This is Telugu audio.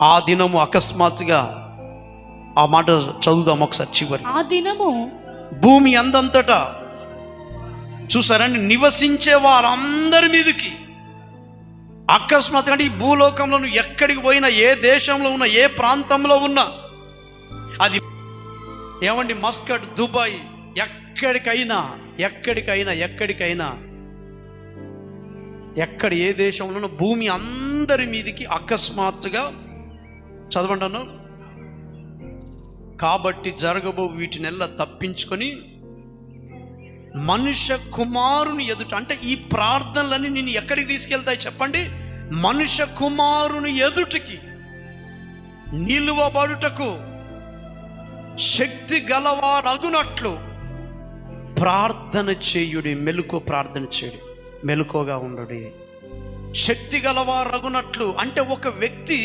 ఆ దినము అకస్మాత్తుగా ఆ మాట చదువుదాం ఒకసారి చివరి. ఆ దినము భూమి అందంతటా చూసారండి నివసించే వారందరి మీదకి అకస్మాత్తుగా అంటే ఈ భూలోకంలో నువ్వు ఎక్కడికి పోయినా ఏ దేశంలో ఉన్నా ఏ ప్రాంతంలో ఉన్నా అది ఏమండి మస్కట్ దుబాయ్ ఎక్కడికైనా ఎక్కడికైనా ఎక్కడికైనా ఎక్కడ ఏ దేశంలోనూ భూమి అందరి మీదికి అకస్మాత్తుగా చదవండాను. కాబట్టి జరగబో వీటినెల్లా తప్పించుకొని మనుష్య కుమారుని ఎదుట అంటే ఈ ప్రార్థనలన్నీ నేను ఎక్కడికి తీసుకెళ్తాయి చెప్పండి? మనుష్య కుమారుని ఎదుటికి నిలువబడుటకు శక్తి గలవారగునట్లు ప్రార్థన చేయుడి మెలుకో ప్రార్థన చేయుడి మెలుకోగా ఉండడి. శక్తి గలవారగునట్లు అంటే ఒక వ్యక్తి